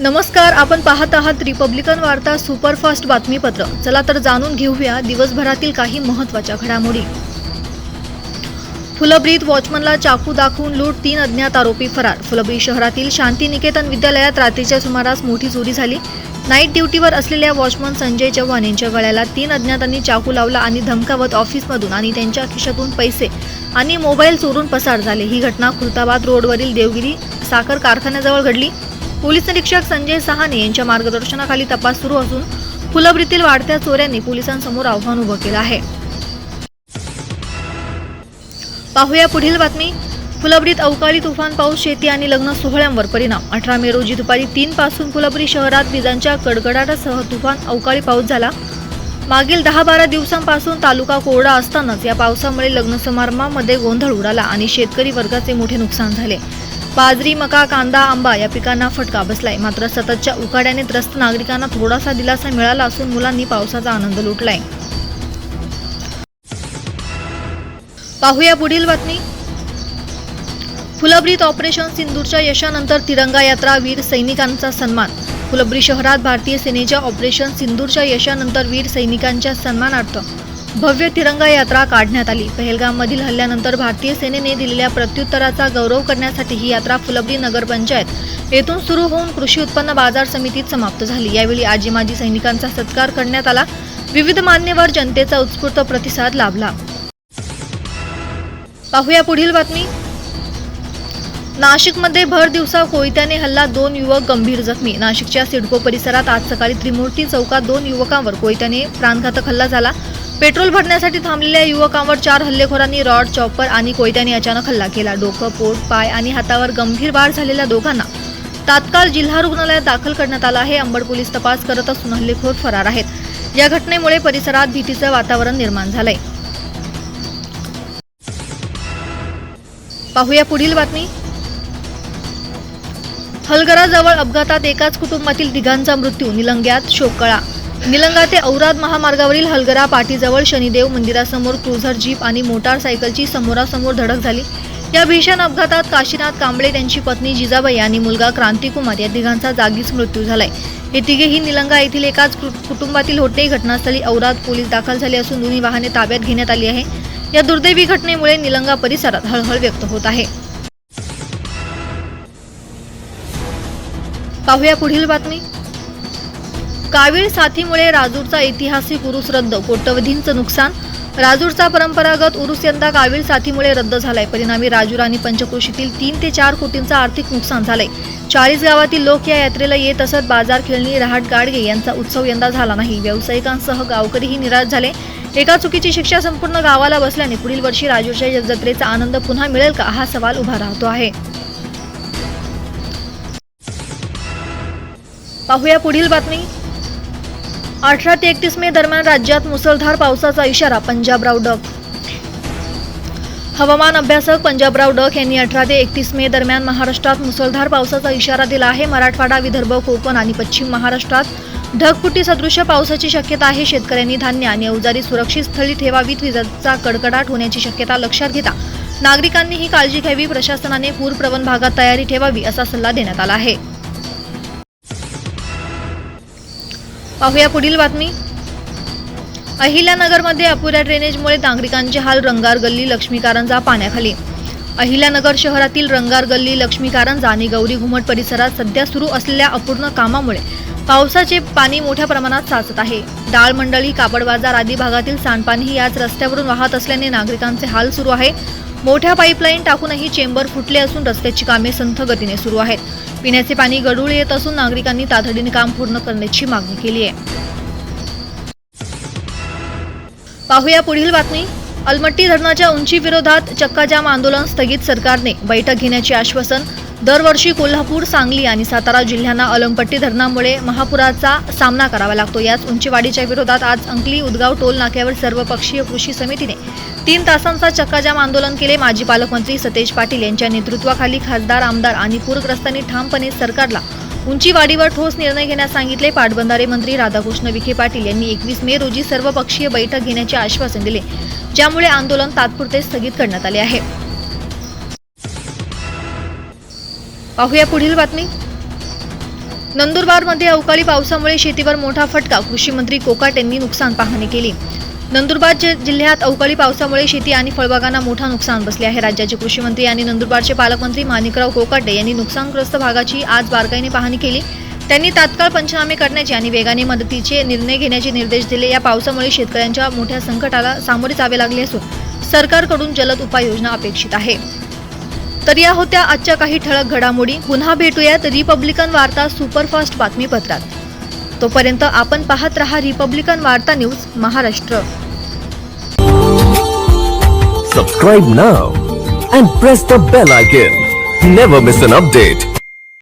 नमस्कार आपण पाहत आहात रिपब्लिकन वार्ता सुपरफास्ट बातमीपत्र. चला तर जाणून घेऊया दिवसभरातील काही महत्त्वाच्या घडामोडी. फुलब्रीत वॉचमनला चाकू दाखवून लूट तीन अज्ञात आरोपी फरार. फुलब्री शहरातील शांतिनिकेतन विद्यालयात रात्रीच्या सुमारास मोठी चोरी झाली. नाईट ड्युटीवर असलेल्या वॉचमन संजय चव्हाण यांच्या गळ्याला तीन अज्ञातांनी चाकू लावला आणि धमकावत ऑफिसमधून आणि त्यांच्या खिशातून पैसे आणि मोबाईल चोरून पसार झाले. ही घटना खुलताबाद रोडवरील देवगिरी साखर कारखान्याजवळ घडली. पोलीस निरीक्षक संजय सहाने यांच्या मार्गदर्शनाखाली तपास सुरू असून फुलब्रीतील वाढत्या चोऱ्यांनी पोलिसांसमोर आव्हान उभं केलं आहे. पाहूया पुढील बातमी. फुलब्रीत अवकाळी तुफान पाऊस शेती आणि लग्न सोहळ्यांवर परिणाम. अठरा मे रोजी दुपारी तीन पासून फुलब्री शहरात विजांच्या कडकडाटासह तुफान अवकाळी पाऊस झाला. मागील दहा बारा दिवसांपासून तालुका कोरडा असतानाच या पावसामुळे लग्न समारंभामध्ये गोंधळ उडाला आणि शेतकरी वर्गाचे मोठे नुकसान झाले. बाजरी मका कांदा आंबा या पिकांना फटका बसलाय. मात्र सततच्या उकाड्याने त्रस्त नागरिकांना थोडासा दिलासा मिळाला असून मुलांनी पावसाचा आनंद लुटलाय. पाहूया पुढील बातमी. फुलब्रीत ऑपरेशन सिंदूरच्या यशानंतर तिरंगा यात्रा वीर सैनिकांचा सन्मान. फुलब्री शहरात भारतीय सेनेच्या ऑपरेशन सिंदूरच्या यशानंतर वीर सैनिकांच्या सन्मानार्थ भव्य तिरंगा यात्रा काढण्यात आली. पहलगाममधील हल्ल्यानंतर भारतीय सेनेने दिलेल्या प्रत्युत्तराचा गौरव करण्यासाठी ही यात्रा फुलब्री नगरपंचायत येथून सुरू होऊन कृषी उत्पन्न बाजार समितीत समाप्त झाली. यावेळी आजी माजी सैनिकांचा सत्कार करण्यात आला. विविध मान्यवर जनतेचा उत्स्फूर्त प्रतिसाद लाभला. पाहूया पुढील बातमी. नाशिकमध्ये भर दिवसा कोयत्याने हल्ला दोन युवक गंभीर जखमी. नाशिकच्या सिडको परिसरात आज सकाळी त्रिमूर्ती चौकात दोन युवकांवर कोयत्याने प्राणघातक हल्ला झाला. पेट्रोल भरण्यासाठी थांबलेल्या युवकांवर चार हल्लेखोरांनी रॉड चॉपर आणि कोयत्याने अचानक हल्ला केला. डोकं पोट पाय आणि हातावर गंभीर वाढ झालेल्या दोघांना तात्काळ जिल्हा रुग्णालयात दाखल करण्यात आलं आहे. अंबड पोलीस तपास करत असून हल्लेखोर फरार आहेत. या घटनेमुळे परिसरात भीतीचं वातावरण निर्माण झालंय. पाहूया पुढील बातमी. हलगराजवळ अपघातात एकाच कुटुंबातील तिघांचा मृत्यू निलंग्यात शोकळा निलंगा ते औराद महामार्गावरील हलगरा पाटीजवळ शनिदेव मंदिरासमोर क्रुझर जीप आणि मोटारसायकलची समोरासमोर धडक झाली. या भीषण अपघातात काशीनाथ कांबळे त्यांची पत्नी जिजाबाई आणि मुलगा क्रांतिकुमार या तिघांचा जागीच मृत्यू झालाय. हे तिघेही निलंगा येथील एकाच कुटुंबातील होते. घटनास्थळी औराद पोलीस दाखल झाले असून दोन्ही वाहने ताब्यात घेण्यात आली आहे. या दुर्दैवी घटनेमुळे निलंगा परिसरात हळहळ व्यक्त होत आहे. पाहूया पुढील बातमी. कावीळ साथीमुळे राजूरचा ऐतिहासिक उरूस रद्द कोट्यवधींचं नुकसान. राजूरचा परंपरागत उरूस यंदा कावीळ साथीमुळे रद्द झालाय. परिणामी राजूर आणि पंचक्रोशीतील तीन ते चार कोटींचं आर्थिक नुकसान झालंय. चाळीस गावातील लोक या यात्रेला येत असत. बाजार खेळणी रहाट गाडगे यांचा उत्सव यंदा झाला नाही. व्यावसायिकांसह गावकरीही निराश झाले. एका चुकीची शिक्षा संपूर्ण गावाला बसल्याने पुढील वर्षी राजूरच्या जत्रेचा आनंद पुन्हा मिळेल का? हा सवाल उभा राहतो आहे. पाहूया पुढील बातमी. अठरा ते एकतीस मे दरम्यान राज्यात मुसळधार पावसाचा इशारा पंजाबराव डक. हवामान अभ्यासक पंजाबराव डक यांनी अठरा ते एकतीस मे दरम्यान महाराष्ट्रात मुसळधार पावसाचा इशारा दिला आहे. मराठवाडा विदर्भ कोकण आणि पश्चिम महाराष्ट्रात ढगफुटी सदृश्य पावसाची शक्यता आहे. शेतकऱ्यांनी धान्य आणि अवजारी सुरक्षित स्थळी ठेवावीत. विजेचा कडकडाट होण्याची शक्यता लक्षात घेता नागरिकांनी ही काळजी घ्यावी. प्रशासनाने पूरप्रवण भागात तयारी ठेवावी असा सल्ला देण्यात आला आहे. पाहूया पुढील बातमी. अहिल्यानगरमध्ये अपुऱ्या ड्रेनेजमुळे नागरिकांचे हाल रंगार गल्ली लक्ष्मी कारंजा पाण्याखाली. अहिल्यानगर शहरातील रंगार गल्ली लक्ष्मी कारंजा आणि गौरी घुमट परिसरात सध्या सुरू असलेल्या अपूर्ण कामामुळे पावसाचे पाणी मोठ्या प्रमाणात साचत आहे. डाळ मंडळी कापड बाजार आदी भागातील सांडपाणी याच रस्त्यावरून वाहत असल्याने नागरिकांचे हाल सुरू आहे. मोठ्या पाईपलाईन टाकूनही चेंबर फुटले असून रस्त्याची कामे संथ गतीने सुरू आहेत. पिण्याचे पाणी गडूळ येत असून नागरिकांनी तातडीने काम पूर्ण करण्याची मागणी केली आहे. पाहूया पुढील बातमी. अलमट्टी धरणाच्या उंची विरोधात चक्काजाम आंदोलन स्थगित सरकारने. बैठक घेण्याचे आश्वासन दरवर्षी कोल्हापूर सांगली आणि सातारा जिल्ह्यांना अलमपट्टी धरणामुळे महापुराचा सामना करावा लागतो. याच उंचीवाढीच्या विरोधात आज अंकली उदगाव टोल नाक्यावर सर्वपक्षीय कृषी समितीने तीन तासांचा चक्काजाम आंदोलन केले माजी पालकमंत्री सतेज पाटील यांच्या नेतृत्वाखाली खासदार आमदार आणि पूरग्रस्तांनी ठामपणे सरकारला उंचीवाढीवर ठोस निर्णय घेण्यास सांगितले. पाटबंधारे मंत्री राधाकृष्ण विखे पाटील यांनी एकवीस मे रोजी सर्वपक्षीय बैठक घेण्याचे आश्वासन दिले ज्यामुळे आंदोलन तात्पुरते स्थगित करण्यात आले आहे. पाहूया पुढील बातमी. नंदुरबारमध्ये अवकाळी पावसामुळे शेतीवर मोठा फटका कृषी मंत्री कोकाट यांनी नुकसान पाहणी केली. नंदुरबार जिल्ह्यात अवकाळी पावसामुळे शेती आणि फळबागांना मोठा नुकसान बसले आहे. राज्याचे कृषी मंत्री आणि नंदुरबारचे पालकमंत्री माणिकराव कोकाटे यांनी नुकसानग्रस्त भागाची आज बारकाईने पाहणी केली. त्यांनी तात्काळ पंचनामे करण्याचे आणि वेगाने मदतीचे निर्णय घेण्याचे निर्देश दिले. या पावसामुळे शेतकऱ्यांच्या मोठ्या संकटाला सामोरे जावे लागले असून सरकारकडून जलद उपाययोजना अपेक्षित आहे. तर या होत्या आजच्या काही ठळक घडामोडी. पुन्हा भेटूयात रिपब्लिकन वार्ता सुपरफास्ट बातमीपत्रात. तोपर्यंत आपण पाहत रहा रिपब्लिकन वार्ता news Maharashtra. Subscribe now and press the bell icon never miss an update